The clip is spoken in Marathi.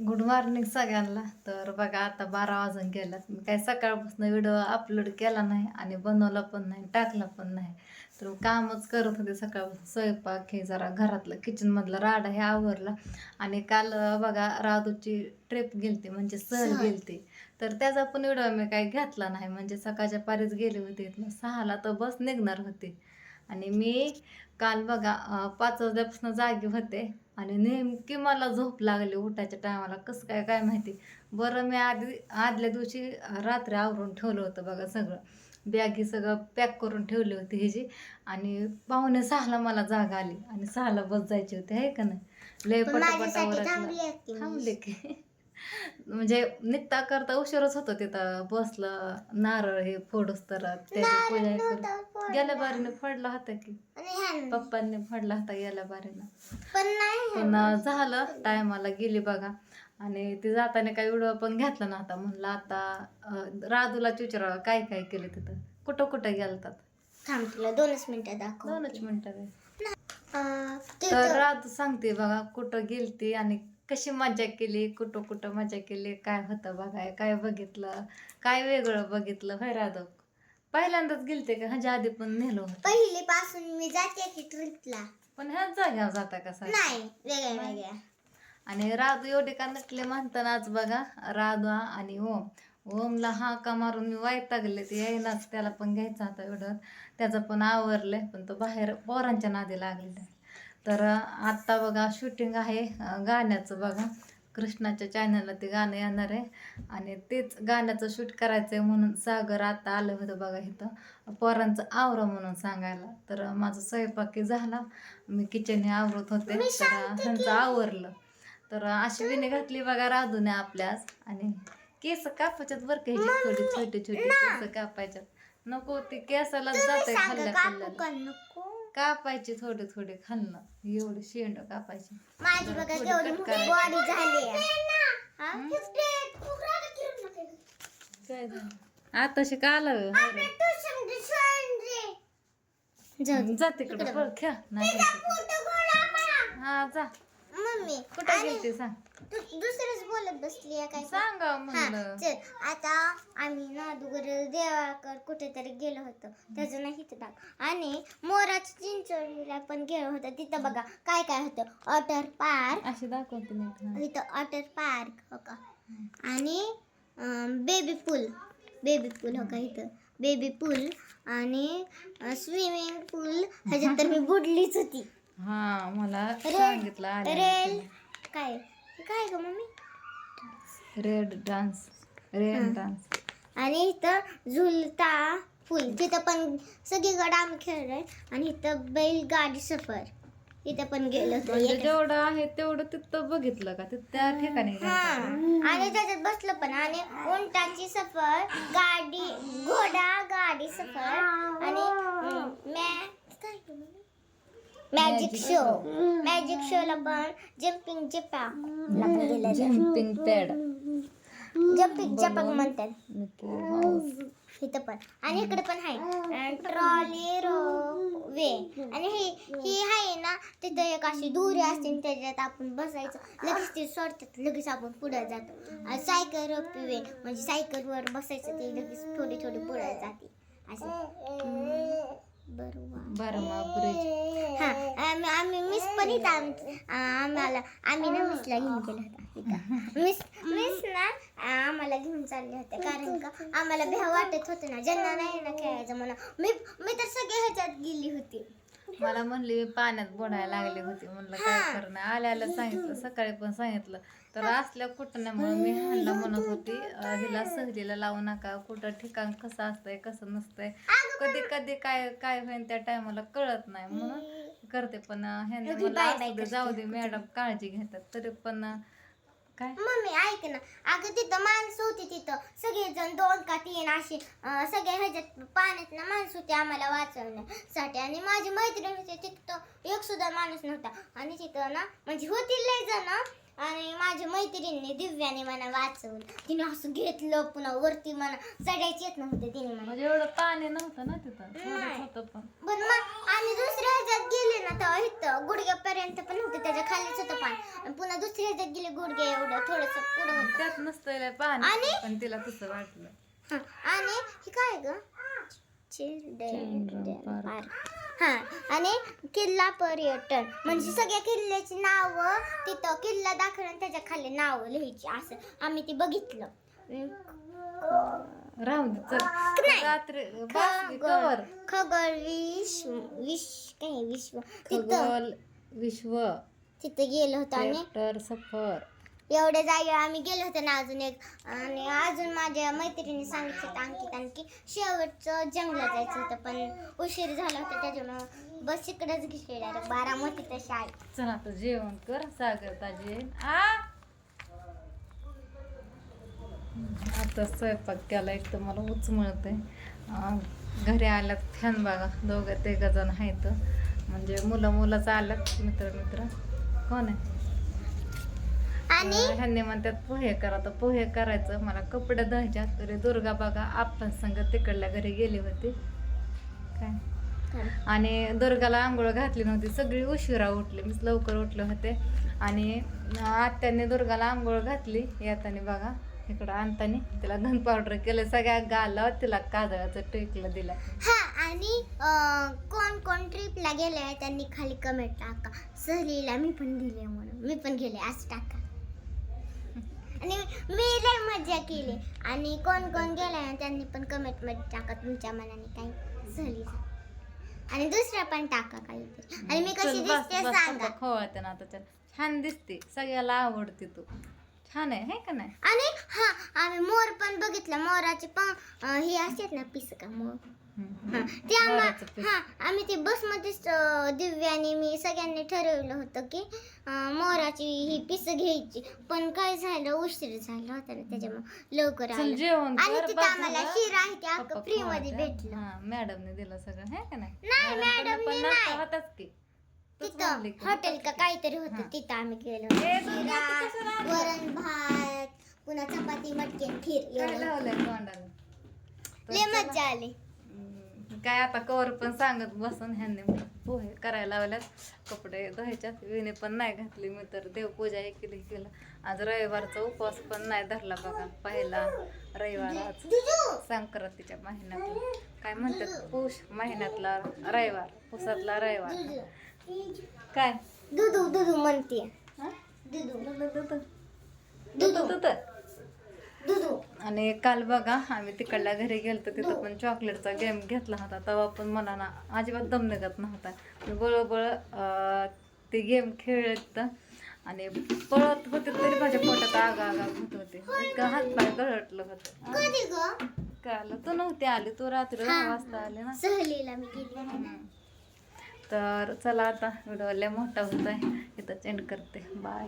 गुड मॉर्निंग सगळ्यांना. तर बघा आता बारा वाजून गेल्यात. मी काय सकाळपासून व्हिडिओ अपलोड केला नाही आणि बनवला पण नाही टाकला पण नाही. तर कामच करत होते सकाळपासून. स्वयंपाक हे जरा घरातलं किचनमधलं राडा हे आवरला. आणि काल बघा राधूची ट्रिप गेलती म्हणजे सहल. गेलती. तर त्याचा पण व्हिडिओ मी काही घेतला नाही. म्हणजे सकाळच्या पारीच गेले होते. सहाला तर बस निघणार होती. आणि मी काल बघा पाच वाजल्यापासून जागी होते. आणि नेमकी मला झोप लागली उठायच्या टायमाला. कसं काय काय माहिती? बरं मी आधी आदल्या दिवशी रात्री आवरून ठेवलं होतं बघा सगळं. बॅगी सगळं पॅक करून ठेवली होती ह्याची. आणि पाहुणे सहाला मला जाग आली. आणि सहाला बस जायची होती आहे का नाही? लय पण पटापटा माझ्यासाठी उरकलं. थांबली की. म्हणजे निघता करता उशीरच होतो तिथं बसलं. नारळ हे फोडूस तर त्याची पूजा गेल्या बारीने फोडला होता की? आणि. पप्पांनी फोडला होता गेल्या बारीनं. पण नाही पण झालं टायमाला गेली बघा. आणि ते जाताना काही व्हिडिओ पण घेतला नव्हता. म्हणलं आता अं, राधूला विचारावं काय काय केलं तिथं. कुठं कुठं गेलतात? थांब तुला दोनच मिनिटं दाखव दोनच मिनिटं तर राधू सांगते बघा कुठं गेलती आणि कशी मजा केली कुठं कुठं मजा केली काय होतं बघाय काय बघितलं काय वेगळं बघितलं होय राधू पहिल्यांदाच गेलते का? ह्याच्या आधी पण नेलं पहिली पासून मी जाते की ट्रिपला. पण ह्याच जाग्यावर जाता कसा नाही वेगळ्या वेगळ्या. आणि राधू एवढे का नटले आज बघा? राधू आणि ओम. ओमला हा का मारून मी वैतागले ते येईनाच त्याला पण घ्यायचा होता एवढं. त्याचं पण आवरलंय पण तो बाहेर पोरांच्या नादी लागलेला आहे. तर आत्ता बघा शूटिंग आहे गाण्याचं बघा. कृष्णाच्या चॅनलला ते गाणं येणार आहे. आणि तेच गाण्याचं शूट करायचं आहे म्हणून सागर आता आलं होतं बघा इथं. पोरांचं आवरं म्हणून सांगायला. तर माझं स्वयंपाकी झाला. मी किचन हे आवरत होते. तर ह्यांचं आवरलं. तर अशी विणी घातली बघा राधूने आपल्यास. आणि केस कापायच्यात बरं का ह्याची थोडी छोटी छोटी केस कापायच्यात. नको ती केसाला जाते सांग खाल्ल्या कापायची थोडे थोडे खाल्लं. एवढी शेंड कापायची. माझी बघा थोडी केवढी cut मोठी करायची. बॉडी झाली आहे. हा? काय झालं? आता शिका आलं. जाऊ दे. जा तिकडे. बघ खेळ. नाही. हा जा. मम्मी. कुठं आणि गेलती सांग. तू दुसरंच बोलत बसली आहे काय सांगा. म्हणलं. चल. आता आम्ही नादुगर देवाकड कुठेतरी गेलो होतो. त्याचं नाही इथं दाख आणि मोराच्या चिंचोळीला पण गेलो होतो. तिथं बघा काय काय होतं. Water park. अशी दाखवते? इथं ऑटर पार्क हो का? आणि बेबी पूल. बेबी पूल हो का इथं? बेबी पूल आणि स्विमिंग पूल. ह्याच्यात तर मी बुडलीच होती. हा मला रेल- सांगितलं आल्या रेल. काय? काय ग mummy? Red dance red dance. आणि इथं झुलता फुल. तिथं पण सगळीकडे आम्ही खेळलोय. आणि इथं बैलगाडी सफर. इथं पण गेलो होतो म्हणजे एक- जेवढं आहे तेवढं तिथं बघितलं का? तिथं त्या ठिकाणी हा. आणि त्याच्यात बसलो पण. आणि उंटाची सफर गाडी घोडा गाडी सफर आणि अं, मॅ काय ग मम्मी? मॅजिक शो मॅजिक शोला पण जम्पिंग जपाक पण गेलं जम्पिंग पॅड जम्पिंग जपाक म्हणतात. इथं पण. आणि इकडे पण आहे. ट्रॉली रो वे आणि ही ही आहे ना तिथं एक अशी दुरी असते आणि त्याच्यात आपण बसायचं. लगेच ते सोडतात. लगेच आपण पुढे जातो. सायकल रोपी वे म्हणजे सायकलवर बसायचं ते लगेच थोडी थोडी पुढे जाते. असं. बरोबर बर्मा ब्रिज. हा आम्ही आम्ही मिस पण इथं आम्हाला आम्ही ना मिसला घेऊन गेलो होता इथं मिस मिस ना आम्हाला घेऊन चालले होते कारण का आम्हाला भ्या वाटत होतं ना ज्यांना नाही ना खेळायचं म्हणून. मी मी तर सगळ्या ह्याच्यात गेली होती. मला म्हणली मी पाण्यात बुडायला लागली होती म्हणलं काय करणं आल्या आल्या सांगितलं सकाळी पण सांगितलं तर असल्या कुठण्यामुळे मी ह्यांना म्हणत होती हिला सहलीला लावू नका कुठं ठिकाण कसं असतंय कसं नसतंय. कधी कधी काय काय होईल त्या टायमाला कळत नाही म्हणून करते पण ह्यांनी मला जाऊ दे मॅडम काळजी घेतात तरी पण काय? मम्मी ऐक ना. अगं तिथं माणसं होती तिथं. सगळेजण दोन का तीन अशी अं, सगळ्या ह्याच्यात पाण्यात ना माणसं होती आम्हाला वाचवण्यासाठी. आणि माझी मैत्रीण होती तिथं एक सुद्धा माणूस नव्हता. आणि तिथं ना म्हणजे होती लय जण. आणि माझी माझ्या मैत्रिणीने दिव्याने मला वाचवलं. तिने असं घेतलं पुन्हा वरती मला चढायची येत नव्हते तिने मला म्हणजे एवढं पाणी नव्हतं ना तिथं. थोडंच नाही. होतं पण. पण मग आणि दुसऱ्या ह्याच्यात गेले ना तेव्हा इथं गुडघ्यापर्यंत पण होते त्याच्या खालीच होतं पाणी. आणि पुन्हा दुसऱ्या ह्याच्यात गेले गुडघे एवढं थोडस पुढं होतं. त्यात नसतं पाणी आणि- पण तिला तसं वाटलं. हं, आणि हे काय ग? Children park. हा आणि किल्ला पर्यटन. म्हणजे सगळ्या किल्ल्याची नावं तिथं किल्ला दाखवलं आणि त्याच्याखाली नावं लिहायची असं. आम्ही ते बघितलं. राहू दे चल. नाही. रात्री बासरी कवर खगोल खगोल विश विश काय विश्व? तिथं. खगोल विश्व. तिथं गेलो होतो आणि ट्रॅक्टर सफर. एवढ्या जागेवर आम्ही गेलो होतो ना अजून एक. आणि अजून माझ्या मैत्रिणी सांगितलं होतं अंकित आणखी शेवटचं जंगलात जायचं होतं पण उशीर झाला होता त्याच्यामुळं बस इकडेच घेतली डायरेक्ट तशी आहे. चला आता जेवण कर सागर ताजे. आ? आता स्वयंपाक केला एक तर मला उचमळत आहे घरी आल्यात फॅन बघा दोघं तिघ जण आहेत. म्हणजे मुलं मुलंच आल्यात मित्र मित्र कोण आहे? आणि? ह्यांनी म्हणतात पोहे करा. तर पोहे करायचं. मला कपडे धुवायच्या तरी दुर्गा बघा आपण संग तिकडल्या घरी गेली होती. काय? आणि दुर्गाला आंघोळ घातली नव्हती. सगळी उशिरा उठली. मीच लवकर उठले होते. आणि आत्याने दुर्गाला आंघोळ घातली. येताना बघा इकडं आणताना तिला धन पावडर केलं. सगळ्या गालावर तिला काजळाचं टेकलं दिलं. हा आणि कोण कोण ट्रिपला गेले त्यांनी खाली कमेंट टाका. सहलीला मी पण गेले म्हणून. मी पण गेले. असं टाका. आणि मी लय मजा केली. आणि कोण कोण गेले त्यांनी पण कमेंटमध्ये टाका तुमच्या मनाने काही सहलीचा आणि दुसऱ्या पण टाका काहीतरी आणि मी कशी दिसते सांगा. आता खवळते ना आता चल. छान दिसते सगळ्याला आवडते तू. छान आहे है का नाही आणि हा आम्ही मोर पण बघितला मोराचे पण अं, हे असतात ना पिस का मोर हम्म. हा, ते आम्हा- पीस. हा आम्ही ते बसमध्येच अं, दिव्याने मी सगळ्यांनी ठरवलं होतं की अं, मोराची ही पिस घ्यायची पण काय झालं उशीर झाला होता ना त्याच्यामुळे लवकर चल आलं जेवण आणि कर तिथं बस आम्हाला झालं. शिरा आहे ते पप्पा अख्खं फ्री मध्ये. भेटलं हा मॅडमने दिलं सगळं है का नाही नाही, मॅडम मॅडमने नाही. नाश्ता होताच की तिथं हॉटेल का. काहीतरी. होतं तिथं आम्ही गेलो. ए, कशाला? वरण भात पुन्हा चपाती मटकी आणि खीर काय एवढं. लावलंय तोंडाला? तर लय चला. मजा आली. हम्म, काय आता कवर पण सांगत बसून ह्यांनी. पोहे करायला लावल्यात कपडे धुवायच्यात. विणी पण नाही घातली मी तर. देवपूजा हे केली. केलं आज रविवारचा उपवास पण नाही धरला बघा. पहिला रविवार आज संक्रांतीच्या महिन्यातला. काय म्हणतात? पौष महिन्यातला रविवार. पुसातला रविवार. काय? दुधू दुधू म्हणते. आणि काल बघा आम्ही तिकडल्या घरी गेलतो तिथं पण चॉकलेटचा गेम घेतला होता तेव्हा पण मला ना अजिबात दम निघत नव्हता. मी अं, ते गेम खेळत आणि पळत होते तरी माझ्या पोटात आग आग होत होते. इतकं हातपाय गळटलं होतं. काल तू नव्हती आली तू रात्री दहा वाजता आली ना. तर चला आता व्हिडिओ लय मोठा होतो आहे इथं चेंड करते. बाय